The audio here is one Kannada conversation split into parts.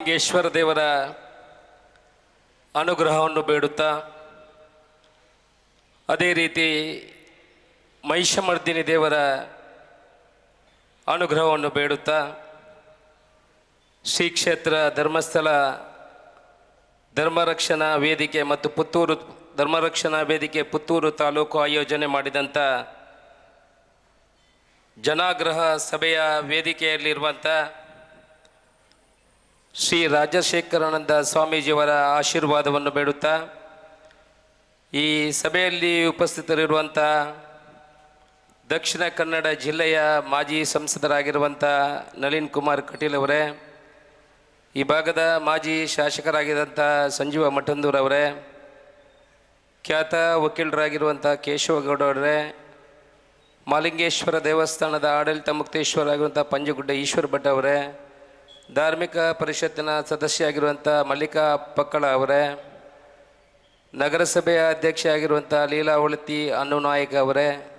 ಲಿಂಗೇಶ್ವರ ದೇವರ ಅನುಗ್ರಹವನ್ನು ಬೇಡುತ್ತಾ ಅದೇ ರೀತಿ ಮಹಿಷಮರ್ದಿನಿ ದೇವರ ಅನುಗ್ರಹವನ್ನು ಬೇಡುತ್ತಾ ಶ್ರೀ ಕ್ಷೇತ್ರ ಧರ್ಮಸ್ಥಳ ಧರ್ಮರಕ್ಷಣಾ ವೇದಿಕೆ ಮತ್ತು ಪುತ್ತೂರು ಧರ್ಮರಕ್ಷಣಾ ವೇದಿಕೆ ಪುತ್ತೂರು ತಾಲೂಕು ಆಯೋಜನೆ ಮಾಡಿದಂಥ ಜನಾಗ್ರಹ ಸಭೆಯ ವೇದಿಕೆಯಲ್ಲಿರುವಂಥ ಶ್ರೀ ರಾಜಶೇಖರಾನಂದ ಸ್ವಾಮೀಜಿಯವರ ಆಶೀರ್ವಾದವನ್ನು ಬೇಡುತ್ತಾ ಈ ಸಭೆಯಲ್ಲಿ ಉಪಸ್ಥಿತರಿರುವಂಥ ದಕ್ಷಿಣ ಕನ್ನಡ ಜಿಲ್ಲೆಯ ಮಾಜಿ ಸಂಸದರಾಗಿರುವಂಥ ನಳಿನ್ ಕುಮಾರ್ ಕಟೀಲ್ ಅವರೇ, ಈ ಭಾಗದ ಮಾಜಿ ಶಾಸಕರಾಗಿದ್ದಂಥ ಸಂಜೀವ ಮಠಂದೂರವರೇ ಖ್ಯಾತ ವಕೀಲರಾಗಿರುವಂಥ ಕೇಶವಗೌಡ ಅವರೇ, ಮಾಲಿಂಗೇಶ್ವರ ದೇವಸ್ಥಾನದ ಆಡಳಿತ ಮುಕ್ತೇಶ್ವರಾಗಿರುವಂಥ ಪಂಜಗುಡ್ಡ ಈಶ್ವರ ಭಟ್ ಅವರೇ ಧಾರ್ಮಿಕ ಪರಿಷತ್ತಿನ ಸದಸ್ಯ ಆಗಿರುವಂಥ ಮಲ್ಲಿಕಾ ಪಕ್ಕಳ ಅವರೇ, ನಗರಸಭೆಯ ಅಧ್ಯಕ್ಷ ಆಗಿರುವಂಥ ಅನ್ನು ನಾಯಕ್ ಅವರೇ,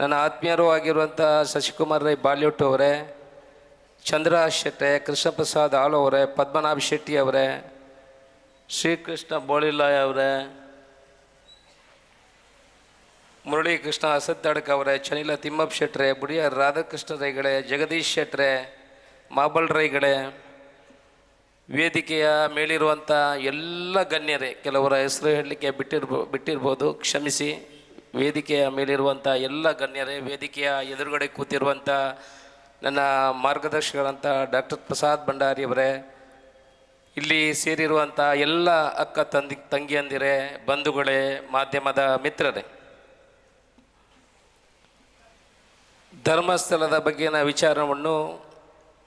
ನನ್ನ ಆತ್ಮೀಯರೂ ಆಗಿರುವಂಥ ಶಶಿಕುಮಾರ್ ರೈ ಬಾಲ್ಯೋಟ್ ಅವರೇ, ಚಂದ್ರ ಶೆಟ್ಟೆ, ಕೃಷ್ಣಪ್ರಸಾದ್ ಆಳು ಅವರೇ, ಪದ್ಮನಾಭ ಶೆಟ್ಟಿ ಅವರೇ, ಶ್ರೀಕೃಷ್ಣ ಬೋಳಿಲಾಯ್ ಅವರೇ ಮುರಳಿ ಕೃಷ್ಣ ಅಸದ್ದಾಡಕ ಅವರೇ, ಚನಿಲ ತಿಮ್ಮಪ್ಪ ಶೆಟ್ರೆ, ಬುಡಿಯ ರಾಧಾಕೃಷ್ಣ ರೈಗಳೇ, ಜಗದೀಶ್ ಶೆಟ್ರೆ ಮಾಬಲ್ ರೈಗಳೇ ವೇದಿಕೆಯ ಮೇಲಿರುವಂಥ ಎಲ್ಲ ಗಣ್ಯರೇ, ಕೆಲವರ ಹೆಸರು ಹೇಳಲಿಕ್ಕೆ ಬಿಟ್ಟಿರ್ಬೋ, ಬಿಟ್ಟಿರ್ಬೋದು, ಕ್ಷಮಿಸಿ. ವೇದಿಕೆಯ ಮೇಲಿರುವಂಥ ಎಲ್ಲ ಗಣ್ಯರೇ, ವೇದಿಕೆಯ ಎದುರುಗಡೆ ಕೂತಿರುವಂಥ ನನ್ನ ಮಾರ್ಗದರ್ಶಕರಂಥ ಡಾಕ್ಟರ್ ಪ್ರಸಾದ್ ಭಂಡಾರಿಯವರೇ ಇಲ್ಲಿ ಸೇರಿರುವಂಥ ಎಲ್ಲ ಅಕ್ಕ ತಂದಿ, ತಂಗಿಯಂದಿರೇ, ಬಂಧುಗಳೇ, ಮಾಧ್ಯಮದ ಮಿತ್ರರೇ. ಧರ್ಮಸ್ಥಳದ ಬಗ್ಗೆನ ವಿಚಾರವನ್ನು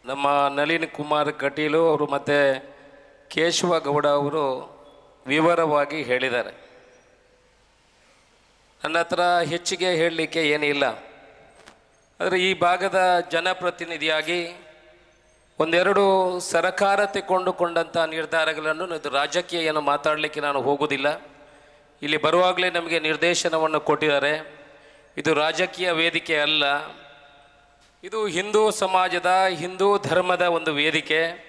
ನಮ್ಮ ನಳಿನ್ ಕುಮಾರ್ ಕಟೀಲು ಅವರು ಮತ್ತು ಕೇಶವ ಗೌಡ ಅವರು ವಿವರವಾಗಿ ಹೇಳಿದ್ದಾರೆ. ನನ್ನ ಹತ್ರ ಹೆಚ್ಚಿಗೆ ಹೇಳಲಿಕ್ಕೆ ಏನಿಲ್ಲ. ಆದರೆ ಈ ಭಾಗದ ಜನಪ್ರತಿನಿಧಿಯಾಗಿ ಒಂದೆರಡು ಸರಕಾರ ತೆಗೆದುಕೊಂಡಂಥ ನಿರ್ಧಾರಗಳನ್ನು ಇದು ರಾಜಕೀಯ ಏನು ಮಾತಾಡಲಿಕ್ಕೆ ನಾನು ಹೋಗೋದಿಲ್ಲ. ಇಲ್ಲಿ ಬರುವಾಗಲೇ ನಮಗೆ ನಿರ್ದೇಶನವನ್ನು ಕೊಟ್ಟಿದ್ದಾರೆ. ಇದು ರಾಜಕೀಯ ವೇದಿಕೆ ಅಲ್ಲ. ಇದು ಹಿಂದೂ ಸಮಾಜದ, ಹಿಂದೂ ಧರ್ಮದ ಒಂದು ವೇದಿಕೆ.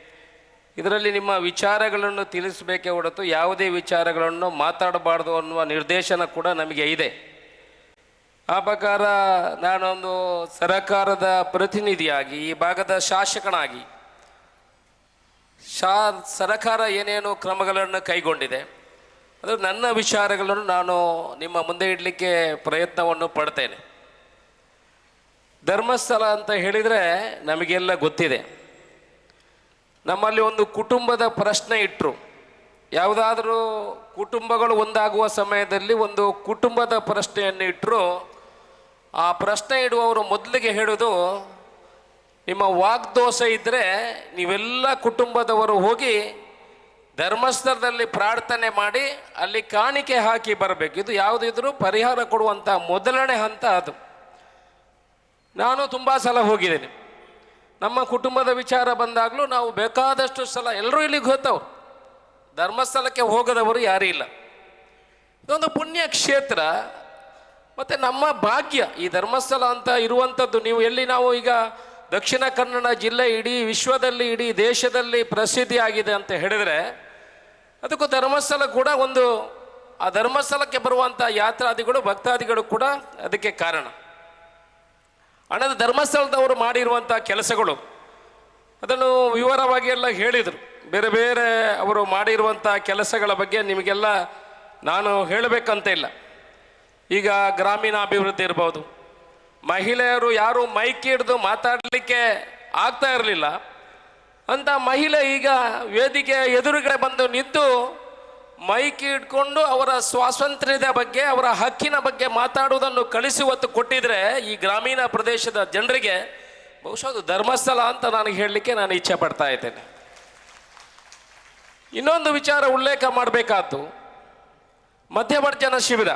ಇದರಲ್ಲಿ ನಿಮ್ಮ ವಿಚಾರಗಳನ್ನು ತಿಳಿಸಬೇಕೇ ಹೊರತು ಯಾವುದೇ ವಿಚಾರಗಳನ್ನು ಮಾತಾಡಬಾರ್ದು ಅನ್ನುವ ನಿರ್ದೇಶನ ಕೂಡ ನಮಗೆ ಇದೆ. ಆ ಪ್ರಕಾರ ನಾನೊಂದು ಸರಕಾರದ ಪ್ರತಿನಿಧಿಯಾಗಿ, ಈ ಭಾಗದ ಶಾಸಕನಾಗಿ, ಶಾ, ಸರಕಾರ ಏನೇನು ಕ್ರಮಗಳನ್ನು ಕೈಗೊಂಡಿದೆ. ಅದು ನನ್ನ ವಿಚಾರಗಳನ್ನು ನಾನು ನಿಮ್ಮ ಮುಂದೆ ಇಡಲಿಕ್ಕೆ ಪ್ರಯತ್ನವನ್ನು ಪಡ್ತೇನೆ. ಧರ್ಮಸ್ಥಳ ಅಂತ ಹೇಳಿದರೆ ನಮಗೆಲ್ಲ ಗೊತ್ತಿದೆ. ನಮ್ಮಲ್ಲಿ ಒಂದು ಕುಟುಂಬದ ಪ್ರಶ್ನೆ ಇಟ್ಟರು ಯಾವುದಾದರೂ ಕುಟುಂಬಗಳು ಒಂದಾಗುವ ಸಮಯದಲ್ಲಿ ಒಂದು ಕುಟುಂಬದ ಪ್ರಶ್ನೆಯನ್ನು ಇಟ್ಟರು ಆ ಪ್ರಶ್ನೆ ಇಡುವವರು ಮೊದಲಿಗೆ ಹೇಳೋದು, ನಿಮ್ಮ ವಾಗ್ದೋಷ ಇದ್ದರೆ ನೀವೆಲ್ಲ ಕುಟುಂಬದವರು ಹೋಗಿ ಧರ್ಮಸ್ಥಳದಲ್ಲಿ ಪ್ರಾರ್ಥನೆ ಮಾಡಿ ಅಲ್ಲಿ ಕಾಣಿಕೆ ಹಾಕಿ ಬರಬೇಕು. ಇದು ಯಾವುದಿದ್ರೂ ಪರಿಹಾರ ಕೊಡುವಂಥ ಮೊದಲನೇ ಹಂತ ಅದು. ನಾನು ತುಂಬ ಸಲ ಹೋಗಿದ್ದೇನೆ. ನಮ್ಮ ಕುಟುಂಬದ ವಿಚಾರ ಬಂದಾಗಲೂ ನಾವು ಬೇಕಾದಷ್ಟು ಸಲ ಎಲ್ಲರೂ ಇಲ್ಲಿಗೆ ಹೋಗ್ತಾವ್ರು ಧರ್ಮಸ್ಥಳಕ್ಕೆ ಹೋಗದವರು ಯಾರೂ ಇಲ್ಲ. ಇದೊಂದು ಪುಣ್ಯ ಕ್ಷೇತ್ರ. ಮತ್ತು ನಮ್ಮ ಭಾಗ್ಯ ಈ ಧರ್ಮಸ್ಥಳ ಅಂತ ಇರುವಂಥದ್ದು. ನೀವು ಎಲ್ಲಿ ನಾವು ಈಗ ದಕ್ಷಿಣ ಕನ್ನಡ ಜಿಲ್ಲೆ ಇಡೀ ವಿಶ್ವದಲ್ಲಿ, ಇಡೀ ದೇಶದಲ್ಲಿ ಪ್ರಸಿದ್ಧಿಯಾಗಿದೆ ಅಂತ ಹೇಳಿದರೆ, ಅದಕ್ಕೂ ಧರ್ಮಸ್ಥಳ ಕೂಡ ಒಂದು, ಆ ಧರ್ಮಸ್ಥಳಕ್ಕೆ ಬರುವಂಥ ಯಾತ್ರಾದಿಗಳು, ಭಕ್ತಾದಿಗಳು ಕೂಡ ಅದಕ್ಕೆ ಕಾರಣ. ಹಣದ ಧರ್ಮಸ್ಥಳದವರು ಮಾಡಿರುವಂಥ ಕೆಲಸಗಳು. ಅದನ್ನು ವಿವರವಾಗಿ ಎಲ್ಲ ಹೇಳಿದರು. ಬೇರೆ ಬೇರೆ ಅವರು ಮಾಡಿರುವಂಥ ಕೆಲಸಗಳ ಬಗ್ಗೆ ನಿಮಗೆಲ್ಲ ನಾನು ಹೇಳಬೇಕಂತ ಇಲ್ಲ. ಈಗ ಗ್ರಾಮೀಣಾಭಿವೃದ್ಧಿ ಇರ್ಬೋದು. ಮಹಿಳೆಯರು ಯಾರು ಮೈಕ್ ಹಿಡಿದು ಮಾತಾಡಲಿಕ್ಕೆ ಆಗ್ತಾ ಇರಲಿಲ್ಲ. ಅಂತ ಮಹಿಳೆ ಈಗ ವೇದಿಕೆ ಎದುರುಗಡೆ ಬಂದು ನಿಂತು ಮೈಕ್ ಇಟ್ಕೊಂಡು ಅವರ ಸ್ವಾತಂತ್ರ್ಯದ ಬಗ್ಗೆ, ಅವರ ಹಕ್ಕಿನ ಬಗ್ಗೆ ಮಾತಾಡುವುದನ್ನು ಕಳಿಸುವತ್ತು ಕೊಟ್ಟಿದ್ರೆ ಈ ಗ್ರಾಮೀಣ ಪ್ರದೇಶದ ಜನರಿಗೆ ಬಹುಶಃ ಧರ್ಮಸ್ಥಳ ಅಂತ ನನಗೆ ಹೇಳಲಿಕ್ಕೆ ನಾನು ಇಚ್ಛೆ ಪಡ್ತಾ ಇದ್ದೇನೆ. ಇನ್ನೊಂದು ವಿಚಾರ ಉಲ್ಲೇಖ ಮಾಡಬೇಕಾದ್ದು ಮಧ್ಯವರ್ಜನ ಶಿಬಿರ.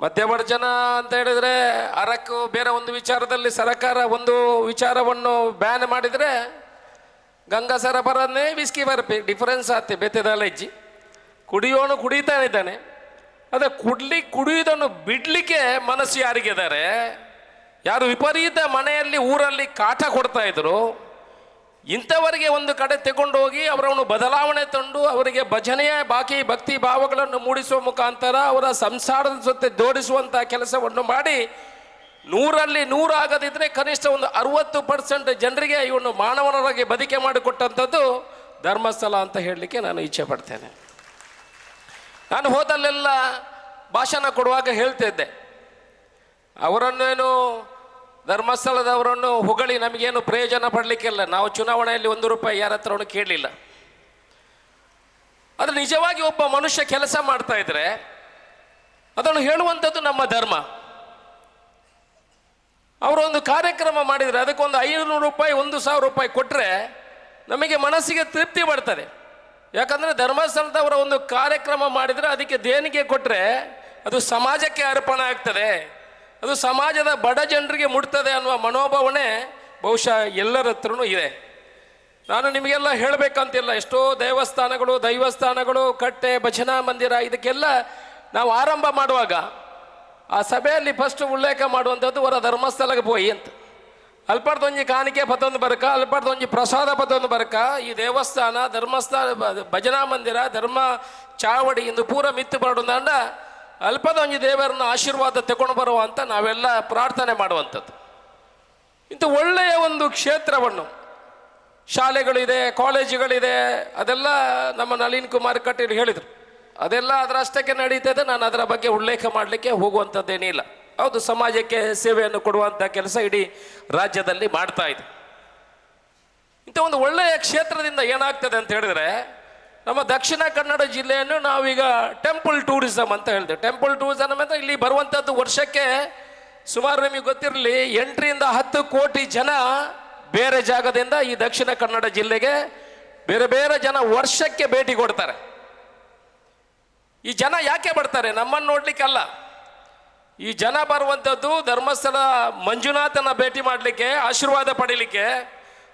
ಮಧ್ಯವರ್ಜನ ಅಂತ ಹೇಳಿದ್ರೆ ಅರಕು ಬೇರೆ ಒಂದು ವಿಚಾರದಲ್ಲಿ ಸರ್ಕಾರ ಒಂದು ವಿಚಾರವನ್ನು ಬ್ಯಾನ್ ಮಾಡಿದರೆ ಗಂಗಾ ಸರಬರನ್ನೇ ವಿಸ್ಕಿ ಬರಪೆ ಡಿಫರೆನ್ಸ್ ಆತೆ ಬೆತ್ತದಲ್ಲ ಹೆಜ್ಜಿ ಕುಡಿಯೋನು ಕುಡಿತಾ ಇದ್ದಾನೆ ಅದೇ ಕುಡ್ಲಿ ಕುಡಿಯುವುದನ್ನು ಬಿಡಲಿಕ್ಕೆ ಮನಸ್ಸು ಯಾರಿಗಿದ್ದಾರೆ ಯಾರು ವಿಪರೀತ ಮನೆಯಲ್ಲಿ ಊರಲ್ಲಿ ಕಾಟ ಕೊಡ್ತಾ ಇದ್ರು, ಇಂಥವರಿಗೆ ಒಂದು ಕಡೆ ತಗೊಂಡು ಹೋಗಿ ಅವರನ್ನು ಬದಲಾವಣೆ ತಂದು ಅವರಿಗೆ ಭಜನೆಯ ಬಾಕಿ, ಭಕ್ತಿ ಭಾವಗಳನ್ನು ಮೂಡಿಸುವ ಮುಖಾಂತರ ಅವರ ಸಂಸಾರದ ಜೊತೆ ಜೋಡಿಸುವಂಥ ಕೆಲಸವನ್ನು ಮಾಡಿ ನೂರಲ್ಲಿ ನೂರಾಗದಿದ್ರೆ ಕನಿಷ್ಠ ಒಂದು ಅರುವತ್ತು ಪರ್ಸೆಂಟ್ ಜನರಿಗೆ ಇವನು ಮಾನವನರಾಗಿ ಬದುಕೆ ಮಾಡಿಕೊಟ್ಟಂಥದ್ದು ಧರ್ಮಸ್ಥಳ ಅಂತ ಹೇಳಲಿಕ್ಕೆ ನಾನು ಇಚ್ಛೆ ಪಡ್ತೇನೆ. ನಾನು ಹೋದಲ್ಲೆಲ್ಲ ಭಾಷಣ ಕೊಡುವಾಗ ಹೇಳ್ತಿದ್ದೆ. ಅವರನ್ನೇನು ಧರ್ಮಸ್ಥಳದವರನ್ನು ಹೊಗಳಿ ನಮಗೇನು ಪ್ರಯೋಜನ ಪಡಲಿಕ್ಕಿಲ್ಲ. ನಾವು ಚುನಾವಣೆಯಲ್ಲಿ ಒಂದು ರೂಪಾಯಿ ಯಾರ ಹತ್ರನೂ ಕೇಳಲಿಲ್ಲ. ಆದರೆ ನಿಜವಾಗಿ ಒಬ್ಬ ಮನುಷ್ಯ ಕೆಲಸ ಮಾಡ್ತಾ ಇದ್ರೆ ಅದನ್ನು ಹೇಳುವಂಥದ್ದು ನಮ್ಮ ಧರ್ಮ. ಅವರು ಒಂದು ಕಾರ್ಯಕ್ರಮ ಮಾಡಿದರೆ ಅದಕ್ಕೊಂದು ಐನೂರು ರೂಪಾಯಿ, ಒಂದು ಸಾವಿರ ರೂಪಾಯಿ ಕೊಟ್ಟರೆ ನಮಗೆ ಮನಸ್ಸಿಗೆ ತೃಪ್ತಿ ಬರ್ತದೆ. ಯಾಕಂದರೆ ಧರ್ಮಸ್ಥಳದವರ ಒಂದು ಕಾರ್ಯಕ್ರಮ ಮಾಡಿದರೆ ಅದಕ್ಕೆ ದೇಣಿಗೆ ಕೊಟ್ಟರೆ ಅದು ಸಮಾಜಕ್ಕೆ ಅರ್ಪಣೆ ಆಗ್ತದೆ. ಅದು ಸಮಾಜದ ಬಡ ಜನರಿಗೆ ಮುಟ್ತದೆ ಅನ್ನುವ ಮನೋಭಾವನೆ ಬಹುಶಃ ಎಲ್ಲರ ಹತ್ರನೂ ಇದೆ. ನಾನು ನಿಮಗೆಲ್ಲ ಹೇಳಬೇಕಂತಿಲ್ಲ. ಎಷ್ಟೋ ದೇವಸ್ಥಾನಗಳು, ದೈವಸ್ಥಾನಗಳು, ಕಟ್ಟೆ, ಭಜನಾ ಮಂದಿರ, ಇದಕ್ಕೆಲ್ಲ ನಾವು ಆರಂಭ ಮಾಡುವಾಗ ಆ ಸಭೆಯಲ್ಲಿ ಫಸ್ಟ್ ಉಲ್ಲೇಖ ಮಾಡುವಂಥದ್ದು ಹೊರ ಧರ್ಮಸ್ಥಳಕ್ಕೆ ಹೋಯಿ ಅಂತ. ಅಲ್ಪಡ್ದೊಂಜಿ ಕಾಣಿಕೆ ಪತ್ತೊಂದು ಬರಕ, ಅಲ್ಪಡ್ದೊಂಜಿ ಪ್ರಸಾದ ಪತ್ತೊಂದು ಬರಕ, ಈ ದೇವಸ್ಥಾನ, ಧರ್ಮಸ್ಥಳ ಭಜನಾ ಮಂದಿರ, ಧರ್ಮ ಚಾವಡಿ ಇಂದು ಪೂರ ಮಿತ್ತು ಬರೋದಂಡ ಅಲ್ಪದೊಂಜಿ ದೇವರನ್ನ ಆಶೀರ್ವಾದ ತಗೊಂಡು ಬರುವ ಅಂತ ನಾವೆಲ್ಲ ಪ್ರಾರ್ಥನೆ ಮಾಡುವಂಥದ್ದು. ಇಂಥ ಒಳ್ಳೆಯ ಒಂದು ಕ್ಷೇತ್ರವನ್ನು ಶಾಲೆಗಳಿದೆ, ಕಾಲೇಜುಗಳಿದೆ, ಅದೆಲ್ಲ ನಮ್ಮ ನಳಿನ್ ಕುಮಾರ್ ಕಟೀಲ್ ಹೇಳಿದರು. ಅದೆಲ್ಲ ಅದರಷ್ಟಕ್ಕೆ ನಡೀತದೆ. ನಾನು ಅದರ ಬಗ್ಗೆ ಉಲ್ಲೇಖ ಮಾಡಲಿಕ್ಕೆ ಹೋಗುವಂಥದ್ದೇನಿಲ್ಲ. ಹೌದು, ಸಮಾಜಕ್ಕೆ ಸೇವೆಯನ್ನು ಕೊಡುವಂಥ ಕೆಲಸ ಇಡೀ ರಾಜ್ಯದಲ್ಲಿ ಮಾಡ್ತಾ ಇದೆ. ಇಂಥ ಒಂದು ಒಳ್ಳೆಯ ಕ್ಷೇತ್ರದಿಂದ ಏನಾಗ್ತದೆ ಅಂತ ಹೇಳಿದ್ರೆ, ನಮ್ಮ ದಕ್ಷಿಣ ಕನ್ನಡ ಜಿಲ್ಲೆಯನ್ನು ನಾವೀಗ ಟೆಂಪಲ್ ಟೂರಿಸಮ್ ಅಂತ ಹೇಳ್ತೇವೆ. ಟೆಂಪಲ್ ಟೂರಿಸಮ್ ಅಂದರೆ ಇಲ್ಲಿ ಬರುವಂಥದ್ದು ವರ್ಷಕ್ಕೆ ಸುಮಾರು ನಿಮಗೆ ಗೊತ್ತಿರಲಿ, ಎಂಟರಿಂದ ಹತ್ತು ಕೋಟಿ ಜನ ಬೇರೆ ಜಾಗದಿಂದ ಈ ದಕ್ಷಿಣ ಕನ್ನಡ ಜಿಲ್ಲೆಗೆ ಬೇರೆ ಬೇರೆ ಜನ ವರ್ಷಕ್ಕೆ ಭೇಟಿ ಕೊಡ್ತಾರೆ. ಈ ಜನ ಯಾಕೆ ಬರ್ತಾರೆ? ನಮ್ಮನ್ನು ನೋಡ್ಲಿಕ್ಕಲ್ಲ. ಈ ಜನ ಬರುವಂಥದ್ದು ಧರ್ಮಸ್ಥಳ ಮಂಜುನಾಥನ ಭೇಟಿ ಮಾಡಲಿಕ್ಕೆ, ಆಶೀರ್ವಾದ ಪಡೀಲಿಕ್ಕೆ,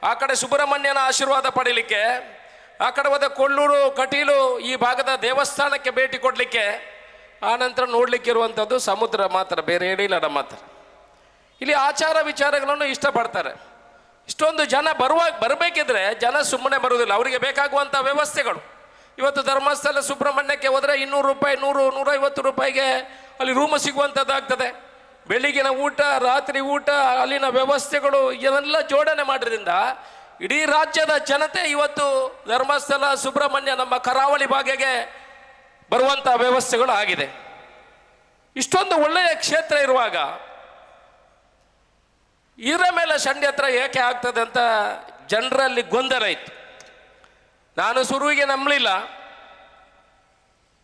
ಆ ಕಡೆ ಸುಬ್ರಹ್ಮಣ್ಯನ ಆಶೀರ್ವಾದ ಪಡೀಲಿಕ್ಕೆ, ಆ ಕಡೆ ಹೋದ ಕೊಳ್ಳೂರು, ಕಟೀಲು ಈ ಭಾಗದ ದೇವಸ್ಥಾನಕ್ಕೆ ಭೇಟಿ ಕೊಡಲಿಕ್ಕೆ, ಆ ನಂತರ ನೋಡ್ಲಿಕ್ಕೆ ಇರುವಂಥದ್ದು ಸಮುದ್ರ ಮಾತ್ರ, ಬೇರೆ ಏನಿಲ್ಲ ನಮ್ಮ ಹತ್ರ. ಇಲ್ಲಿ ಆಚಾರ ವಿಚಾರಗಳನ್ನು ಇಷ್ಟಪಡ್ತಾರೆ. ಇಷ್ಟೊಂದು ಜನ ಬರುವಾಗ ಬರಬೇಕಿದ್ರೆ ಜನ ಸುಮ್ಮನೆ ಬರುವುದಿಲ್ಲ. ಅವರಿಗೆ ಬೇಕಾಗುವಂಥ ವ್ಯವಸ್ಥೆಗಳು. ಇವತ್ತು ಧರ್ಮಸ್ಥಳ ಸುಬ್ರಹ್ಮಣ್ಯಕ್ಕೆ ಹೋದರೆ ಇನ್ನೂರು ರೂಪಾಯಿ, ನೂರು, ನೂರೈವತ್ತು ರೂಪಾಯಿಗೆ ಅಲ್ಲಿ ರೂಮ್ ಸಿಗುವಂಥದ್ದಾಗ್ತದೆ ಬೆಳಿಗಿನ ಊಟ, ರಾತ್ರಿ ಊಟ, ಅಲ್ಲಿನ ವ್ಯವಸ್ಥೆಗಳು ಇದೆಲ್ಲ ಜೋಡಣೆ ಮಾಡೋದ್ರಿಂದ ಇಡೀ ರಾಜ್ಯದ ಜನತೆ ಇವತ್ತು ಧರ್ಮಸ್ಥಳ ಸುಬ್ರಹ್ಮಣ್ಯ ನಮ್ಮ ಕರಾವಳಿ ಭಾಗಕ್ಕೆ ಬರುವಂಥ ವ್ಯವಸ್ಥೆಗಳು ಆಗಿದೆ. ಇಷ್ಟೊಂದು ಒಳ್ಳೆಯ ಕ್ಷೇತ್ರ ಇರುವಾಗ ಇದರ ಮೇಲೆ ಷಡ್ಯಂತ್ರ ಏಕೆ ಆಗ್ತದೆ ಅಂತ ಜನರಲ್ಲಿ ಗೊಂದಲ ಇತ್ತು. ನಾನು ಶುರುವಿಗೆ ನಂಬಲಿಲ್ಲ.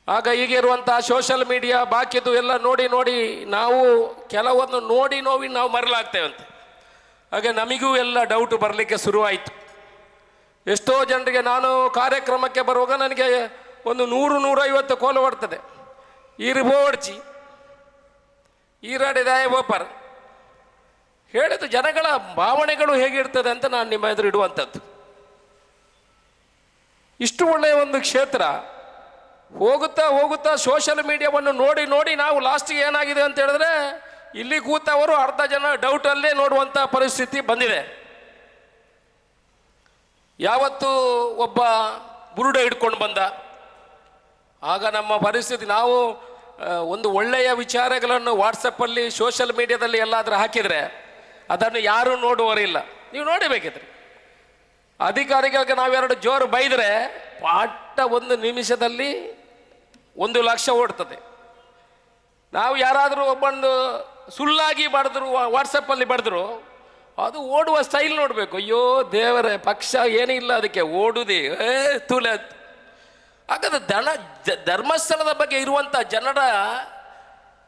ಆಗ ಈಗ ಇರುವಂತಹ ಸೋಷಲ್ ಮೀಡಿಯಾ ಬಾಕಿದು ಎಲ್ಲ ನೋಡಿ ನೋಡಿ ನಾವು ಕೆಲವೊಂದು ನೋಡಿ ನೋವಿ ನಾವು ಮರಲಾಗ್ತೇವಂತೆ ಹಾಗೆ ನಮಗೂ ಎಲ್ಲ ಡೌಟ್ ಬರಲಿಕ್ಕೆ ಶುರುವಾಯಿತು. ಎಷ್ಟೋ ಜನರಿಗೆ ನಾನು ಕಾರ್ಯಕ್ರಮಕ್ಕೆ ಬರುವಾಗ ನನಗೆ ಒಂದು ನೂರು ನೂರೈವತ್ತು ಕೋಲು ಬರ್ತದೆ. ಈರು ಈರಾಡಿದ ಬೋಪರ್ ಹೇಳಿದ ಜನಗಳ ಭಾವನೆಗಳು ಹೇಗಿರ್ತದೆ ಅಂತ ನಾನು ನಿಮ್ಮ ಎದುರು ಇಡುವಂಥದ್ದು. ಇಷ್ಟು ಒಳ್ಳೆಯ ಒಂದು ಕ್ಷೇತ್ರ. ಹೋಗುತ್ತಾ ಹೋಗುತ್ತಾ ಸೋಷಲ್ ಮೀಡಿಯಾವನ್ನು ನೋಡಿ ನೋಡಿ ನಾವು ಲಾಸ್ಟಿಗೆ ಏನಾಗಿದೆ ಅಂತ ಹೇಳಿದ್ರೆ, ಇಲ್ಲಿ ಕೂತವರು ಅರ್ಧ ಜನ ಡೌಟಲ್ಲೇ ನೋಡುವಂಥ ಪರಿಸ್ಥಿತಿ ಬಂದಿದೆ. ಯಾವತ್ತು ಒಬ್ಬ ಬುರುಡ ಹಿಡ್ಕೊಂಡು ಬಂದ. ಆಗ ನಮ್ಮ ಪರಿಸ್ಥಿತಿ ನಾವು ಒಂದು ಒಳ್ಳೆಯ ವಿಚಾರಗಳನ್ನು ವಾಟ್ಸಪ್ಪಲ್ಲಿ ಸೋಷಲ್ ಮೀಡಿಯಾದಲ್ಲಿ ಎಲ್ಲಾದರೂ ಹಾಕಿದರೆ, ಅದನ್ನು ಯಾರೂ ನೋಡುವರಿಲ್ಲ ನೀವು ನೋಡಬೇಕಿದ್ರೆ ಅಧಿಕಾರಿಗಳಿಗೆ ನಾವೆರಡು ಜೋರು ಬೈದರೆ ಪಾಠ ಒಂದು ನಿಮಿಷದಲ್ಲಿ ಒಂದು ಲಕ್ಷ ಓಡ್ತದೆ. ನಾವು ಯಾರಾದರೂ ಒಬ್ಬಂದು ಸುಳ್ಳಾಗಿ ಬಡಿದ್ರು ವಾಟ್ಸಪ್ಪಲ್ಲಿ ಬಡಿದ್ರು, ಅದು ಓಡುವ ಸ್ಟೈಲ್ ನೋಡಬೇಕು. ಅಯ್ಯೋ ದೇವರೇ, ಪಕ್ಷ ಏನಿಲ್ಲ ಅದಕ್ಕೆ, ಓಡುದೇ, ಏ, ತುಲೆ ಹಾಗಾದ್ರೆ ದನ ಧರ್ಮಸ್ಥಳದ ಬಗ್ಗೆ ಇರುವಂಥ ಜನರ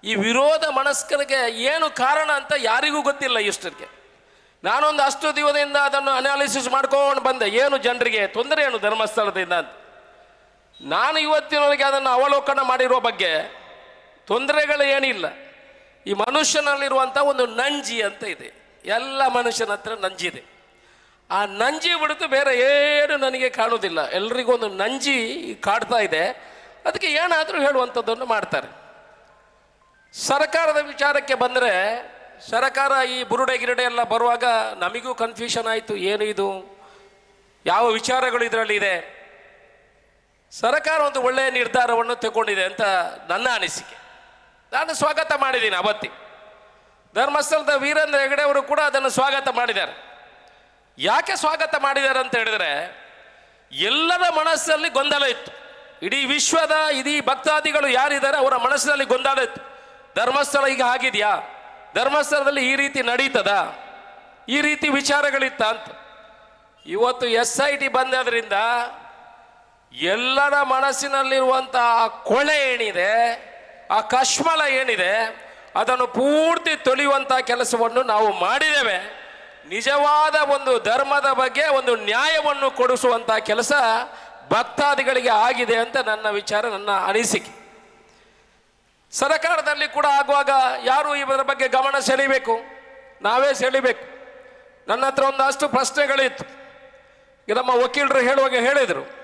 ಈ ವಿರೋಧ ಮನಸ್ಕರಿಗೆ ಏನು ಕಾರಣ ಅಂತ ಯಾರಿಗೂ ಗೊತ್ತಿಲ್ಲ ಇಷ್ಟಕ್ಕೆ. ನಾನೊಂದು ಅಷ್ಟು ದಿವಸದಿಂದ ಅದನ್ನು ಅನಾಲಿಸಿಸ್ ಮಾಡ್ಕೊಂಡು ಬಂದೆ. ಏನು ಜನರಿಗೆ ತೊಂದರೆ ಏನು ಧರ್ಮಸ್ಥಳದಿಂದ ಅಂತ? ನಾನು ಇವತ್ತಿನವರೆಗೆ ಅದನ್ನು ಅವಲೋಕನ ಮಾಡಿರುವ ಬಗ್ಗೆ ತೊಂದರೆಗಳು ಏನಿಲ್ಲ. ಈ ಮನುಷ್ಯನಲ್ಲಿರುವಂಥ ಒಂದು ನಂಜಿ ಅಂತ ಇದೆ. ಎಲ್ಲ ಮನುಷ್ಯನ ಹತ್ರ ನಂಜಿದೆ ಆ ನಂಜಿ ಬಿಡುತ್ತು, ಬೇರೆ ಏನು ನನಗೆ ಕಾಣುವುದಿಲ್ಲ. ಎಲ್ರಿಗೂ ಒಂದು ನಂಜಿ ಕಾಡ್ತಾ ಇದೆ. ಅದಕ್ಕೆ ಏನಾದರೂ ಹೇಳುವಂಥದ್ದನ್ನು ಮಾಡ್ತಾರೆ. ಸರ್ಕಾರದ ವಿಚಾರಕ್ಕೆ ಬಂದರೆ ಸರ್ಕಾರ ಈ ಬುರುಡೆ ಗಿರುಡೆ ಎಲ್ಲ ಬರುವಾಗ ನಮಗೂ ಕನ್ಫ್ಯೂಷನ್ ಆಯಿತು, ಏನು ಇದು? ಯಾವ ವಿಚಾರಗಳು ಇದರಲ್ಲಿ ಇದೆ? ಸರಕಾರ ಒಂದು ಒಳ್ಳೆಯ ನಿರ್ಧಾರವನ್ನು ತಗೊಂಡಿದೆ ಅಂತ ನನ್ನ ಅನಿಸಿಕೆ. ನಾನು ಸ್ವಾಗತ ಮಾಡಿದ್ದೀನಿ ಅವತ್ತಿ. ಧರ್ಮಸ್ಥಳದ ವೀರೇಂದ್ರ ಹೆಗಡೆ ಅವರು ಕೂಡ ಅದನ್ನು ಸ್ವಾಗತ ಮಾಡಿದ್ದಾರೆ. ಯಾಕೆ ಸ್ವಾಗತ ಮಾಡಿದ್ದಾರೆ ಅಂತ ಹೇಳಿದರೆ, ಎಲ್ಲರ ಮನಸ್ಸಲ್ಲಿ ಗೊಂದಲ ಇತ್ತು. ಇಡೀ ವಿಶ್ವದ ಇಡೀ ಭಕ್ತಾದಿಗಳು ಯಾರಿದ್ದಾರೆ ಅವರ ಮನಸ್ಸಿನಲ್ಲಿ ಗೊಂದಲ ಇತ್ತು. ಧರ್ಮಸ್ಥಳ ಈಗ ಆಗಿದೆಯಾ ಧರ್ಮಸ್ಥಳದಲ್ಲಿ ಈ ರೀತಿ ನಡೀತದ? ಈ ರೀತಿ ವಿಚಾರಗಳಿತ್ತ ಅಂತ. ಇವತ್ತು ಎಸ್ ಐ ಟಿ ಬಂದದ್ರಿಂದ ಎಲ್ಲರ ಮನಸ್ಸಿನಲ್ಲಿರುವಂತಹ ಆ ಕೊಳೆ ಏನಿದೆ, ಆ ಕಶ್ಮಲ ಏನಿದೆ, ಅದನ್ನು ಪೂರ್ತಿ ತೊಳೆಯುವಂಥ ಕೆಲಸವನ್ನು ನಾವು ಮಾಡಿದ್ದೇವೆ. ನಿಜವಾದ ಒಂದು ಧರ್ಮದ ಬಗ್ಗೆ ಒಂದು ನ್ಯಾಯವನ್ನು ಕೊಡಿಸುವಂಥ ಕೆಲಸ ಭಕ್ತಾದಿಗಳಿಗೆ ಆಗಿದೆ ಅಂತ ನನ್ನ ವಿಚಾರ, ನನ್ನ ಅನಿಸಿಕೆ. ಸರ್ಕಾರದಲ್ಲಿ ಕೂಡ ಆಗುವಾಗ ಯಾರು ಇದರ ಬಗ್ಗೆ ಗಮನ ಸೆಳೀಬೇಕು? ನಾವೇ ಸೆಳಿಬೇಕು. ನನ್ನ ಹತ್ರ ಒಂದಷ್ಟು ಪ್ರಶ್ನೆಗಳಿತ್ತು. ನಮ್ಮ ವಕೀಲರು ಹೇಳುವಾಗ ಹೇಳಿದರು.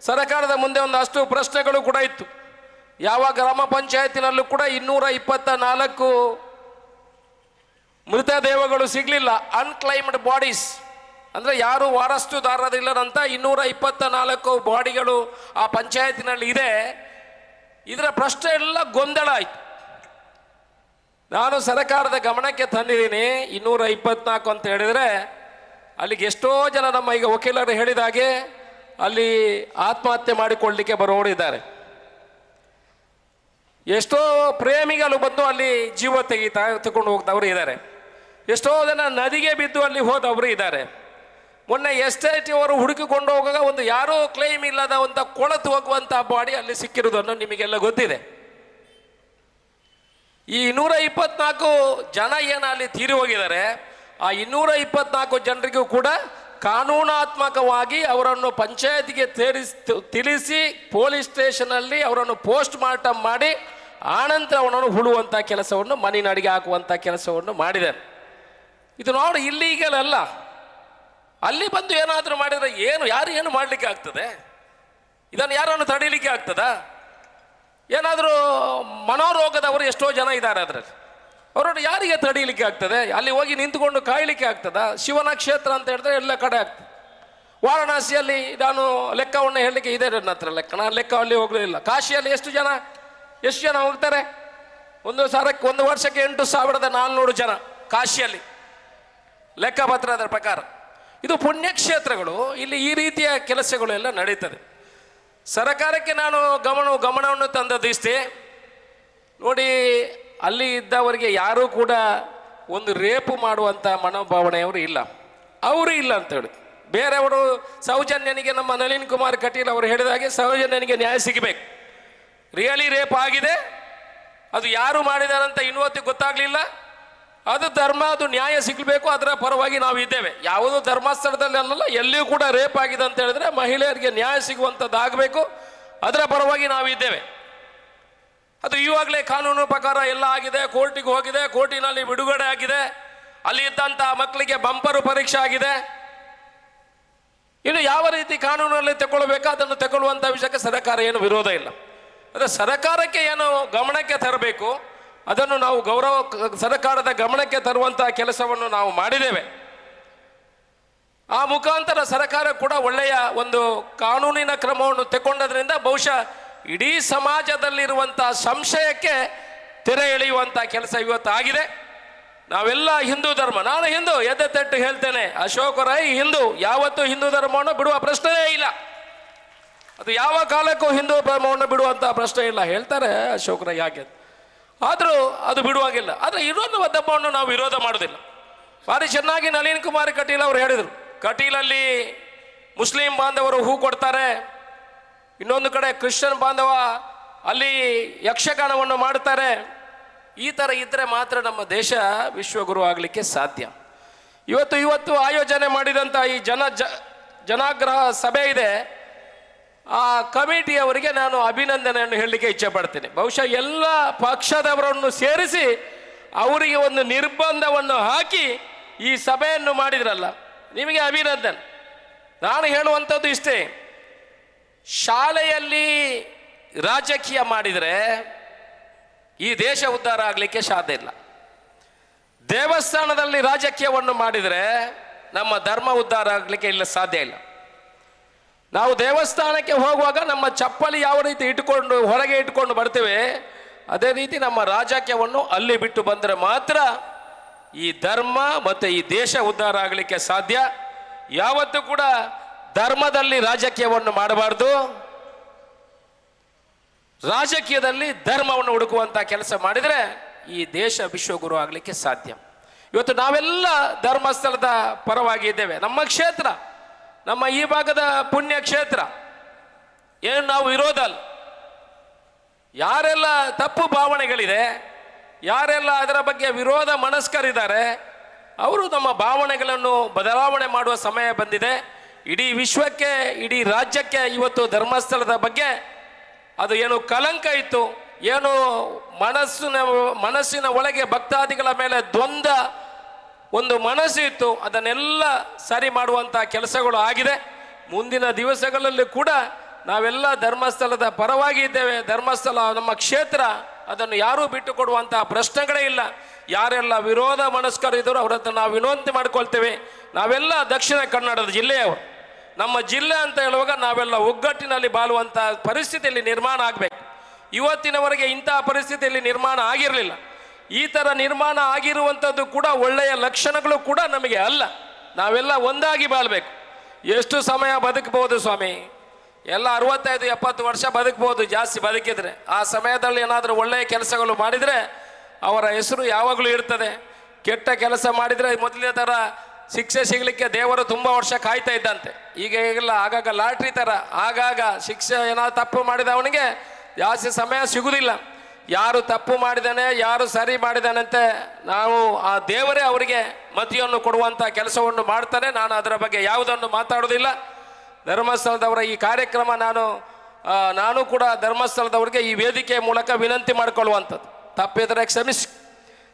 ಸರಕಾರದ ಮುಂದೆ ಒಂದಷ್ಟು ಪ್ರಶ್ನೆಗಳು ಕೂಡ ಇತ್ತು. ಯಾವ ಗ್ರಾಮ ಪಂಚಾಯತಿನಲ್ಲೂ ಕೂಡ ಇನ್ನೂರ ಇಪ್ಪತ್ತ ನಾಲ್ಕು ಮೃತದೇಹಗಳು ಸಿಗಲಿಲ್ಲ. ಅನ್ಕ್ಲೈಮ್ಡ್ ಬಾಡೀಸ್ ಅಂದರೆ ಯಾರು ವಾರಸ್ತುದಾರರಿಲ್ಲದಂಥ ಇನ್ನೂರ ಇಪ್ಪತ್ತ ನಾಲ್ಕು ಬಾಡಿಗಳು ಆ ಪಂಚಾಯತಿನಲ್ಲಿ ಇದೆ. ಇದರ ಪ್ರಶ್ನೆ ಎಲ್ಲ ಗೊಂದಲ ಆಯಿತು. ನಾನು ಸರ್ಕಾರದ ಗಮನಕ್ಕೆ ತಂದಿದ್ದೀನಿ, ಇನ್ನೂರ ಇಪ್ಪತ್ನಾಲ್ಕು ಅಂತ ಹೇಳಿದರೆ, ಅಲ್ಲಿಗೆ ಎಷ್ಟೋ ಜನ ನಮ್ಮ ಈಗ ವಕೀಲರು ಹೇಳಿದ ಹಾಗೆ, ಅಲ್ಲಿ ಆತ್ಮಹತ್ಯೆ ಮಾಡಿಕೊಳ್ಳಲಿಕ್ಕೆ ಬರೋರಿದ್ದಾರೆ ಎಷ್ಟೋ ಪ್ರೇಮಿಗಳು ಬಂದು ಅಲ್ಲಿ ಜೀವ ತೆಗಿತಾ ತಗೊಂಡು ಹೋಗ್ದವರು ಇದ್ದಾರೆ. ಎಷ್ಟೋ ಜನ ನದಿಗೆ ಬಿದ್ದು ಅಲ್ಲಿ ಹೋದವರು ಇದ್ದಾರೆ. ಮೊನ್ನೆ ಎಸ್ ಟಿ ಅವರು ಹುಡುಕಿಕೊಂಡು ಹೋಗುವಾಗ ಒಂದು ಯಾರೋ ಕ್ಲೈಮ್ ಇಲ್ಲದ ಒಂದು ಕೊಳತು ಹೋಗುವಂತಹ ಬಾಡಿ ಅಲ್ಲಿ ಸಿಕ್ಕಿರುವುದನ್ನು ನಿಮಗೆಲ್ಲ ಗೊತ್ತಿದೆ. ಈ ಇನ್ನೂರ ಇಪ್ಪತ್ನಾಲ್ಕು ಜನ ಏನ ಅಲ್ಲಿ ತೀರಿ ಹೋಗಿದ್ದಾರೆ, ಆ ಇನ್ನೂರ ಇಪ್ಪತ್ನಾಲ್ಕು ಜನರಿಗೂ ಕೂಡ ಕಾನೂನಾತ್ಮಕವಾಗಿ ಅವರನ್ನು ಪಂಚಾಯತ್ಗೆ ತೇರಿಸ್, ತಿಳಿಸಿ ಪೊಲೀಸ್ ಸ್ಟೇಷನಲ್ಲಿ ಅವರನ್ನು ಪೋಸ್ಟ್ ಮಾರ್ಟಮ್ ಮಾಡಿ ಆನಂತರ ಅವನನ್ನು ಹುಡುವಂಥ ಕೆಲಸವನ್ನು ಮನೆಯಡಿಗೆ ಹಾಕುವಂಥ ಕೆಲಸವನ್ನು ಮಾಡಿದ್ದಾರೆ. ಇದು ನೋಡಿ ಇಲ್ಲೀಗಲ್ ಅಲ್ಲ. ಅಲ್ಲಿ ಬಂದು ಏನಾದರೂ ಮಾಡಿದರೆ ಏನು, ಯಾರು ಏನು ಮಾಡಲಿಕ್ಕೆ ಆಗ್ತದೆ? ಇದನ್ನು ಯಾರನ್ನು ತಡೀಲಿಕ್ಕೆ ಆಗ್ತದಾ? ಏನಾದರೂ ಮನೋರೋಗದವರು ಎಷ್ಟೋ ಜನ ಇದ್ದಾರೆ ಅದರಲ್ಲಿ. ಅವರನ್ನು ಯಾರಿಗೆ ತಡೀಲಿಕ್ಕೆ ಆಗ್ತದೆ? ಅಲ್ಲಿ ಹೋಗಿ ನಿಂತುಕೊಂಡು ಕಾಯಲಿಕ್ಕೆ ಆಗ್ತದ? ಶಿವನ ಕ್ಷೇತ್ರ ಅಂತ ಹೇಳಿದ್ರೆ ಎಲ್ಲ ಕಡೆ ಆಗ್ತದೆ. ವಾರಣಾಸಿಯಲ್ಲಿ ನಾನು ಲೆಕ್ಕವನ್ನು ಹೇಳಲಿಕ್ಕೆ ಇದೆ ನನ್ನ ಹತ್ರ ಲೆಕ್ಕ. ನಾನು ಲೆಕ್ಕ ಅಲ್ಲಿ ಹೋಗಲಿಲ್ಲ. ಕಾಶಿಯಲ್ಲಿ ಎಷ್ಟು ಜನ? ಎಷ್ಟು ಜನ ಹೋಗ್ತಾರೆ? ಒಂದು ಸಾವಿರಕ್ಕೆ ಒಂದು ವರ್ಷಕ್ಕೆ ಎಂಟು ಸಾವಿರದ ನಾಲ್ನೂರು ಜನ ಕಾಶಿಯಲ್ಲಿ. ಲೆಕ್ಕಪತ್ರ ಅದರ ಪ್ರಕಾರ. ಇದು ಪುಣ್ಯಕ್ಷೇತ್ರಗಳು. ಇಲ್ಲಿ ಈ ರೀತಿಯ ಕೆಲಸಗಳು ಎಲ್ಲ ನಡೀತದೆ. ಸರಕಾರಕ್ಕೆ ನಾನು ಗಮನ, ಗಮನವನ್ನು ತಂದದಿಷ್ಟೇ ನೋಡಿ, ಅಲ್ಲಿ ಇದ್ದವರಿಗೆ ಯಾರೂ ಕೂಡ ಒಂದು ರೇಪು ಮಾಡುವಂಥ ಮನೋಭಾವನೆಯವರು ಇಲ್ಲ. ಅವರು ಇಲ್ಲ ಅಂತ ಹೇಳಿ. ಬೇರೆಯವರು ಸೌಜನ್ಯನಿಗೆ ನಮ್ಮ ನಳಿನ್ ಕುಮಾರ್ ಕಟೀಲ್ ಅವರು ಹೇಳಿದ ಹಾಗೆ ಸೌಜನ್ಯನಿಗೆ ನ್ಯಾಯ ಸಿಗಬೇಕು. ರಿಯಲಿ ರೇಪ್ ಆಗಿದೆ. ಅದು ಯಾರು ಮಾಡಿದಾರಂತ ಇನ್ನೂ ಗೊತ್ತಾಗಲಿಲ್ಲ. ಅದು ಧರ್ಮ, ಅದು ನ್ಯಾಯ ಸಿಗಬೇಕು, ಅದರ ಪರವಾಗಿ ನಾವು ಇದ್ದೇವೆ. ಯಾವುದೋ ಧರ್ಮಸ್ಥಳದಲ್ಲಿ ಅಲ್ಲಲ್ಲ ಎಲ್ಲಿಯೂ ಕೂಡ ರೇಪ್ ಆಗಿದೆ ಅಂತ ಹೇಳಿದ್ರೆ ಮಹಿಳೆಯರಿಗೆ ನ್ಯಾಯ ಸಿಗುವಂಥದ್ದು ಆಗಬೇಕು ಅದರ ಪರವಾಗಿ ನಾವು ಇದ್ದೇವೆ. ಅದು ಇವಾಗಲೇ ಕಾನೂನು ಪ್ರಕಾರ ಎಲ್ಲ ಆಗಿದೆ, ಕೋರ್ಟಿಗೆ ಹೋಗಿದೆ, ಕೋರ್ಟಿನಲ್ಲಿ ಬಿಡುಗಡೆ ಆಗಿದೆ, ಅಲ್ಲಿ ಇದ್ದಂಥ ಮಕ್ಕಳಿಗೆ ಬಂಪರು ಪರೀಕ್ಷೆ ಆಗಿದೆ. ಇನ್ನು ಯಾವ ರೀತಿ ಕಾನೂನಲ್ಲಿ ತಗೊಳ್ಬೇಕು, ಅದನ್ನು ತಗೊಳ್ಳುವಂಥ ವಿಷಯಕ್ಕೆ ಸರ್ಕಾರ ಏನು ವಿರೋಧ ಇಲ್ಲ. ಅಂದರೆ ಸರ್ಕಾರಕ್ಕೆ ಏನು ಗಮನಕ್ಕೆ ತರಬೇಕು ಅದನ್ನು ನಾವು ಗೌರವ ಸರ್ಕಾರದ ಗಮನಕ್ಕೆ ತರುವಂತಹ ಕೆಲಸವನ್ನು ನಾವು ಮಾಡಿದ್ದೇವೆ. ಆ ಮುಖಾಂತರ ಸರ್ಕಾರ ಕೂಡ ಒಳ್ಳೆಯ ಒಂದು ಕಾನೂನಿನ ಕ್ರಮವನ್ನು ತಗೊಂಡದ್ರಿಂದ ಬಹುಶಃ ಇಡೀ ಸಮಾಜದಲ್ಲಿರುವಂಥ ಸಂಶಯಕ್ಕೆ ತೆರೆ ಎಳೆಯುವಂಥ ಕೆಲಸ ಇವತ್ತು ಆಗಿದೆ ನಾವೆಲ್ಲ ಹಿಂದೂ ಧರ್ಮ, ನಾನು ಹಿಂದೂ ಎದ್ದೆ ತಟ್ಟು ಹೇಳ್ತೇನೆ, ಅಶೋಕ ರೈ ಹಿಂದೂ, ಯಾವತ್ತೂ ಹಿಂದೂ ಧರ್ಮವನ್ನು ಬಿಡುವ ಪ್ರಶ್ನೆಯೇ ಇಲ್ಲ. ಅದು ಯಾವ ಕಾಲಕ್ಕೂ ಹಿಂದೂ ಧರ್ಮವನ್ನು ಬಿಡುವಂಥ ಪ್ರಶ್ನೆ ಇಲ್ಲ. ಹೇಳ್ತಾರೆ ಅಶೋಕ ರೈ ಯಾಕೆ ಆದರೂ ಅದು ಬಿಡುವಾಗಿಲ್ಲ. ಆದರೆ ಇರೋದು ದಬ್ಬವನ್ನು ನಾವು ವಿರೋಧ ಮಾಡೋದಿಲ್ಲ ಭಾರಿ ಚೆನ್ನಾಗಿ ನಳಿನ್ ಕುಮಾರ್ ಕಟೀಲ್ ಅವರು ಹೇಳಿದರು. ಕಟೀಲಲ್ಲಿ ಮುಸ್ಲಿಂ ಬಾಂಧವರು ಹೂ ಕೊಡ್ತಾರೆ. ಇನ್ನೊಂದು ಕಡೆ ಕ್ರಿಶ್ಚಿಯನ್ ಬಾಂಧವ ಅಲ್ಲಿ ಯಕ್ಷಗಾನವನ್ನು ಮಾಡ್ತಾರೆ ಈ ಥರ ಇದ್ದರೆ ಮಾತ್ರ ನಮ್ಮ ದೇಶ ವಿಶ್ವಗುರು ಆಗಲಿಕ್ಕೆ ಸಾಧ್ಯ. ಇವತ್ತು ಇವತ್ತು ಆಯೋಜನೆ ಮಾಡಿದಂಥ ಈ ಜನ ಜನಾಗ್ರಹ ಸಭೆ ಇದೆ. ಆ ಕಮಿಟಿಯವರಿಗೆ ನಾನು ಅಭಿನಂದನೆಯನ್ನು ಹೇಳಲಿಕ್ಕೆ ಇಚ್ಛೆ ಪಡ್ತೀನಿ ಬಹುಶಃ ಎಲ್ಲ ಪಕ್ಷದವರನ್ನು ಸೇರಿಸಿ ಅವರಿಗೆ ಒಂದು ನಿರ್ಬಂಧವನ್ನು ಹಾಕಿ ಈ ಸಭೆಯನ್ನು ಮಾಡಿದ್ರಲ್ಲ, ನಿಮಗೆ ಅಭಿನಂದನೆ. ನಾನು ಹೇಳುವಂಥದ್ದು ಇಷ್ಟೇ, ಶಾಲೆಯಲ್ಲಿ ರಾಜಕೀಯ ಮಾಡಿದರೆ ಈ ದೇಶ ಉದ್ಧಾರ ಆಗಲಿಕ್ಕೆ ಸಾಧ್ಯ ಇಲ್ಲ. ದೇವಸ್ಥಾನದಲ್ಲಿ ರಾಜಕೀಯವನ್ನು ಮಾಡಿದರೆ ನಮ್ಮ ಧರ್ಮ ಉದ್ಧಾರ ಆಗಲಿಕ್ಕೆ ಇಲ್ಲ, ಸಾಧ್ಯ ಇಲ್ಲ. ನಾವು ದೇವಸ್ಥಾನಕ್ಕೆ ಹೋಗುವಾಗ ನಮ್ಮ ಚಪ್ಪಲಿ ಯಾವ ರೀತಿ ಇಟ್ಟುಕೊಂಡು ಹೊರಗೆ ಇಟ್ಟುಕೊಂಡು ಬರ್ತೇವೆ, ಅದೇ ರೀತಿ ನಮ್ಮ ರಾಜಕೀಯವನ್ನು ಅಲ್ಲಿ ಬಿಟ್ಟು ಬಂದರೆ ಮಾತ್ರ ಈ ಧರ್ಮ ಮತ್ತು ಈ ದೇಶ ಉದ್ಧಾರ ಆಗಲಿಕ್ಕೆ ಸಾಧ್ಯ. ಯಾವತ್ತೂ ಕೂಡ ಧರ್ಮದಲ್ಲಿ ರಾಜಕೀಯವನ್ನು ಮಾಡಬಾರ್ದು. ರಾಜಕೀಯದಲ್ಲಿ ಧರ್ಮವನ್ನು ಹುಡುಕುವಂಥ ಕೆಲಸ ಮಾಡಿದರೆ ಈ ದೇಶ ವಿಶ್ವಗುರು ಆಗಲಿಕ್ಕೆ ಸಾಧ್ಯ. ಇವತ್ತು ನಾವೆಲ್ಲ ಧರ್ಮಸ್ಥಳದ ಪರವಾಗಿ ಇದ್ದೇವೆ. ನಮ್ಮ ಕ್ಷೇತ್ರ ನಮ್ಮ ಈ ಭಾಗದ ಪುಣ್ಯ ಕ್ಷೇತ್ರ. ಏನು ನಾವು ವಿರೋಧ ಅಲ್ಲ ಯಾರೆಲ್ಲ ತಪ್ಪು ಭಾವನೆಗಳಿದೆ, ಯಾರೆಲ್ಲ ಅದರ ಬಗ್ಗೆ ವಿರೋಧ ಮನಸ್ಕರಿದ್ದಾರೆ, ಅವರು ನಮ್ಮ ಭಾವನೆಗಳನ್ನು ಬದಲಾವಣೆ ಮಾಡುವ ಸಮಯ ಬಂದಿದೆ. ಇಡೀ ವಿಶ್ವಕ್ಕೆ, ಇಡೀ ರಾಜ್ಯಕ್ಕೆ ಇವತ್ತು ಧರ್ಮಸ್ಥಳದ ಬಗ್ಗೆ ಅದು ಏನು ಕಲಂಕ ಇತ್ತು, ಏನು ಮನಸ್ಸಿನ ಮನಸ್ಸಿನ ಒಳಗೆ ಭಕ್ತಾದಿಗಳ ಮೇಲೆ ದ್ವಂದ್ವ ಒಂದು ಮನಸ್ಸು ಇತ್ತು, ಅದನ್ನೆಲ್ಲ ಸರಿ ಮಾಡುವಂಥ ಕೆಲಸಗಳು ಆಗಿದೆ. ಮುಂದಿನ ದಿವಸಗಳಲ್ಲಿ ಕೂಡ ನಾವೆಲ್ಲ ಧರ್ಮಸ್ಥಳದ ಪರವಾಗಿ ಇದ್ದೇವೆ. ಧರ್ಮಸ್ಥಳ ನಮ್ಮ ಕ್ಷೇತ್ರ, ಅದನ್ನು ಯಾರೂ ಬಿಟ್ಟು ಕೊಡುವಂತಹ ಪ್ರಶ್ನೆಗಳೇ ಇಲ್ಲ. ಯಾರೆಲ್ಲ ವಿರೋಧ ಮನಸ್ಕರು ಇದ್ದರೂ ಹತ್ರ ನಾವು ವಿನಂತಿ ಮಾಡ್ಕೊಳ್ತೇವೆ. ನಾವೆಲ್ಲ ದಕ್ಷಿಣ ಕನ್ನಡದ ಜಿಲ್ಲೆಯವರು. ನಮ್ಮ ಜಿಲ್ಲೆ ಅಂತ ಹೇಳುವಾಗ ನಾವೆಲ್ಲ ಒಗ್ಗಟ್ಟಿನಲ್ಲಿ ಬಾಳುವಂಥ ಪರಿಸ್ಥಿತಿಯಲ್ಲಿ ನಿರ್ಮಾಣ ಆಗಬೇಕು. ಇವತ್ತಿನವರೆಗೆ ಇಂತಹ ಪರಿಸ್ಥಿತಿಯಲ್ಲಿ ನಿರ್ಮಾಣ ಆಗಿರಲಿಲ್ಲ. ಈ ಥರ ನಿರ್ಮಾಣ ಆಗಿರುವಂಥದ್ದು ಕೂಡ ಒಳ್ಳೆಯ ಲಕ್ಷಣಗಳು ಕೂಡ ನಮಗೆ ಅಲ್ಲ. ನಾವೆಲ್ಲ ಒಂದಾಗಿ ಬಾಳ್ಬೇಕು. ಎಷ್ಟು ಸಮಯ ಬದುಕಬಹುದು ಸ್ವಾಮಿ? ಎಲ್ಲ ಅರವತ್ತೈದು, ಎಪ್ಪತ್ತು ವರ್ಷ ಬದುಕಬಹುದು ಜಾಸ್ತಿ ಬದುಕಿದ್ರೆ. ಆ ಸಮಯದಲ್ಲಿ ಏನಾದರೂ ಒಳ್ಳೆಯ ಕೆಲಸಗಳು ಮಾಡಿದರೆ ಅವರ ಹೆಸರು ಯಾವಾಗಲೂ ಇರ್ತದೆ. ಕೆಟ್ಟ ಕೆಲಸ ಮಾಡಿದರೆ ಮೊದಲನೇ ಥರ ಶಿಕ್ಷೆ ಸಿಗಲಿಕ್ಕೆ ದೇವರು ತುಂಬ ವರ್ಷ ಕಾಯ್ತಾ ಇದ್ದಂತೆ. ಈಗ ಈಗೆಲ್ಲ ಆಗಾಗ ಲಾಟ್ರಿ ಥರ ಆಗಾಗ ಶಿಕ್ಷೆ ಏನಾದ್ರು ತಪ್ಪು ಮಾಡಿದ ಅವನಿಗೆ ಜಾಸ್ತಿ ಸಮಯ ಸಿಗುವುದಿಲ್ಲ ಯಾರು ತಪ್ಪು ಮಾಡಿದಾನೆ, ಯಾರು ಸರಿ ಮಾಡಿದಾನಂತೆ ನಾವು ಆ ದೇವರೇ ಅವರಿಗೆ ಮತಿಯನ್ನು ಕೊಡುವಂಥ ಕೆಲಸವನ್ನು ಮಾಡ್ತಾನೆ. ನಾನು ಅದರ ಬಗ್ಗೆ ಯಾವುದನ್ನು ಮಾತಾಡೋದಿಲ್ಲ ಧರ್ಮಸ್ಥಳದವರ ಈ ಕಾರ್ಯಕ್ರಮ ನಾನು ನಾನು ಕೂಡ ಧರ್ಮಸ್ಥಳದವರಿಗೆ ಈ ವೇದಿಕೆ ಮೂಲಕ ವಿನಂತಿ ಮಾಡಿಕೊಳ್ಳುವಂಥದ್ದು. ತಪ್ಪಿದರೆ ಕ್ಷಮಿಸಿ.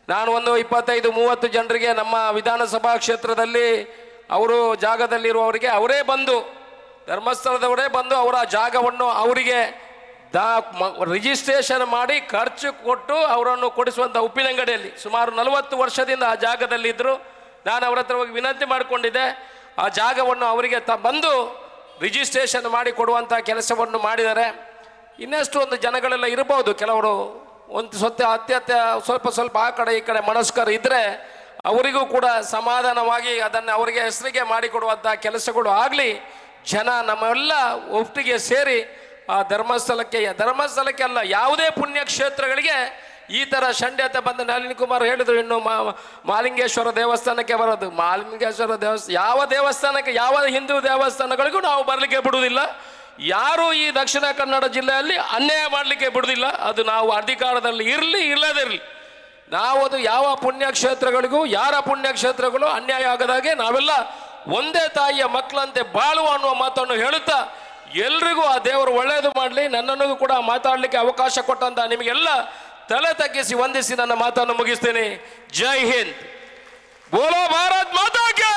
ನಾನು ಒಂದು ಇಪ್ಪತ್ತೈದು, ಮೂವತ್ತು ಜನರಿಗೆ ನಮ್ಮ ವಿಧಾನಸಭಾ ಕ್ಷೇತ್ರದಲ್ಲಿ ಅವರು ಜಾಗದಲ್ಲಿರುವವರಿಗೆ ಅವರೇ ಬಂದು, ಧರ್ಮಸ್ಥಳದವರೇ ಬಂದು ಅವರ ಜಾಗವನ್ನು ಅವರಿಗೆ ದಾ ರಿಜಿಸ್ಟ್ರೇಷನ್ ಮಾಡಿ ಖರ್ಚು ಕೊಟ್ಟು ಅವರನ್ನು ಕೊಡಿಸುವಂಥ ಉಪ್ಪಿನಂಗಡಿಯಲ್ಲಿ ಸುಮಾರು ನಲವತ್ತು ವರ್ಷದಿಂದ ಆ ಜಾಗದಲ್ಲಿದ್ದರು ನಾನು ಅವರ ಹತ್ರ ಹೋಗಿ ವಿನಂತಿ ಮಾಡಿಕೊಂಡಿದ್ದೆ. ಆ ಜಾಗವನ್ನು ಅವರಿಗೆ ತ ಬಂದು ರಿಜಿಸ್ಟ್ರೇಷನ್ ಮಾಡಿ ಕೊಡುವಂಥ ಕೆಲಸವನ್ನು ಮಾಡಿದ್ದಾರೆ. ಇನ್ನಷ್ಟು ಒಂದು ಜನಗಳೆಲ್ಲ ಇರ್ಬೋದು. ಕೆಲವರು ಒಂದು ಸ್ವತ್ತ ಅತ್ಯತ್ಯ ಸ್ವಲ್ಪ ಸ್ವಲ್ಪ ಆ ಕಡೆ ಈ ಕಡೆ ಮನಸ್ಕರು ಇದ್ದರೆ ಅವರಿಗೂ ಕೂಡ ಸಮಾಧಾನವಾಗಿ ಅದನ್ನು ಅವರಿಗೆ ಹೆಸರಿಗೆ ಮಾಡಿಕೊಡುವಂಥ ಕೆಲಸಗಳು ಆಗಲಿ, ಜನ ನಮ್ಮೆಲ್ಲ ಒಟ್ಟಿಗೆ ಸೇರಿ ಆ ಧರ್ಮಸ್ಥಳಕ್ಕೆ ಧರ್ಮಸ್ಥಳಕ್ಕೆ ಅಲ್ಲ, ಯಾವುದೇ ಪುಣ್ಯಕ್ಷೇತ್ರಗಳಿಗೆ ಈ ಥರ ಶಂಡ್ಯತೆ ಬಂದ ನಳಿನ್ ಕುಮಾರ್ ಹೇಳಿದ್ರು, ಇನ್ನು ಮಾಲಿಂಗೇಶ್ವರ ದೇವಸ್ಥಾನಕ್ಕೆ ಬರೋದು. ಮಾಲಿಂಗೇಶ್ವರ ದೇವಸ್ಥಾನ ಯಾವ ದೇವಸ್ಥಾನಕ್ಕೆ, ಯಾವ ಹಿಂದೂ ದೇವಸ್ಥಾನಗಳಿಗೂ ನಾವು ಬರಲಿಕ್ಕೆ ಬಿಡುವುದಿಲ್ಲ. ಯಾರು ಈ ದಕ್ಷಿಣ ಕನ್ನಡ ಜಿಲ್ಲೆಯಲ್ಲಿ ಅನ್ಯಾಯ ಮಾಡಲಿಕ್ಕೆ ಬಿಡುವುದಿಲ್ಲ. ಅದು ನಾವು ಅಧಿಕಾರದಲ್ಲಿ ಇರಲಿ, ಇಲ್ಲದಿರಲಿ. ನಾವು ಅದು ಯಾವ ಪುಣ್ಯಕ್ಷೇತ್ರಗಳಿಗೂ, ಯಾರ ಪುಣ್ಯಕ್ಷೇತ್ರಗಳು ಅನ್ಯಾಯ ಆಗದಾಗೆ ನಾವೆಲ್ಲ ಒಂದೇ ತಾಯಿಯ ಮಕ್ಕಳಂತೆ ಬಾಳುವ ಅನ್ನುವ ಮಾತನ್ನು ಹೇಳುತ್ತಾ ಎಲ್ರಿಗೂ ಆ ದೇವರು ಒಳ್ಳೆಯದು ಮಾಡಲಿ, ನನ್ನನ್ನು ಕೂಡ ಮಾತಾಡಲಿಕ್ಕೆ ಅವಕಾಶ ಕೊಟ್ಟಂತ ನಿಮಗೆಲ್ಲ ತಲೆ ತಗ್ಗಿಸಿ ವಂದಿಸಿ ನನ್ನ ಮಾತನ್ನು ಮುಗಿಸ್ತೇನೆ. ಜೈ ಹಿಂದ್. ಬೋಲೋ ಭಾರತ್ ಮಾತಾಕೆ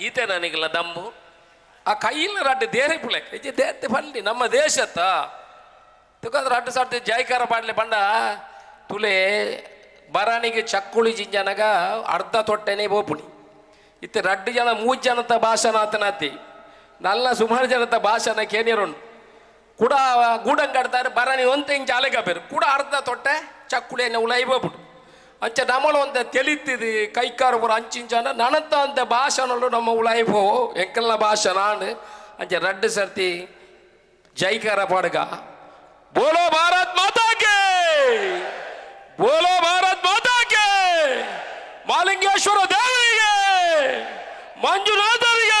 ಈತೆ ನನಗಿಲ್ಲ ದಮ್ಮು ಆ ಕೈಯಲ್ಲಿ ರಡ್ಡು ದೇರೆ ಪುಳೆ ಇಜ್ಜೆ ದೇತೆ ಬನ್ನಿ, ನಮ್ಮ ದೇಶತ್ತ ತುಕಂದ್ರೆ ರಡ್ಡು ಸಾಡ್ತಿ ಜೈಕಾರ ಬಾಡ್ಲಿ ಬಂಡ. ತುಲೆ, ಬರಾಣಿಗೆ ಚಕ್ಕುಳಿ ಜಿಂಜನಗ, ಅರ್ಧ ತೊಟ್ಟೆನೆ ಬೋಪುಣಿ. ಇತ್ತೆ ರಡ್ಡು ಜನ ಮೂರು ಜನತ ಭಾಷಣ ಆತನಾತಿ. ಜನತ ಭಾಷಣ ಕೇನಿರುಂಡು ಕೂಡ ಗೂಡಂಗಡ್ತಾರೆ ಬರಾಣಿ ಒಂತ ಹಿಂಗೆ ಜಾಲೆಗ ಬೇರು ಕೂಡ ಅರ್ಧ ತೊಟ್ಟೆ ಚಕ್ಕುಳಿಯನ್ನು ಉಳೈ ಬೋಪುಡು ಅಂಚ ನಮ್ಮಳು ಒಂದು ತೆಲಿತಿದಿ ಕೈಕಾರು ಬರೋ ಅಂಚಿಂಚನ ನನಂತ ಅಂತ ಭಾಷಣಲು ನಮ್ಮ ಉಳಾಯಿ ಪೋ ಎಂಕಲ್ನ ಭಾಷಣ ಅಂಚೆ ರಡ್ಡು ಸರ್ತಿ ಜೈಕಾರ ಪಾಡ್ಗ ಬೋಲೋ ಭಾರತ್ ಮಾತಾಕೆ ಬೋಲೋ ಭಾರತ್ ಮಾತಾಕೆ ಮಾಲಿಂಗೇಶ್ವರ ದೇವರಿಗೆ ಮಂಜುನಾಥರಿಗೆ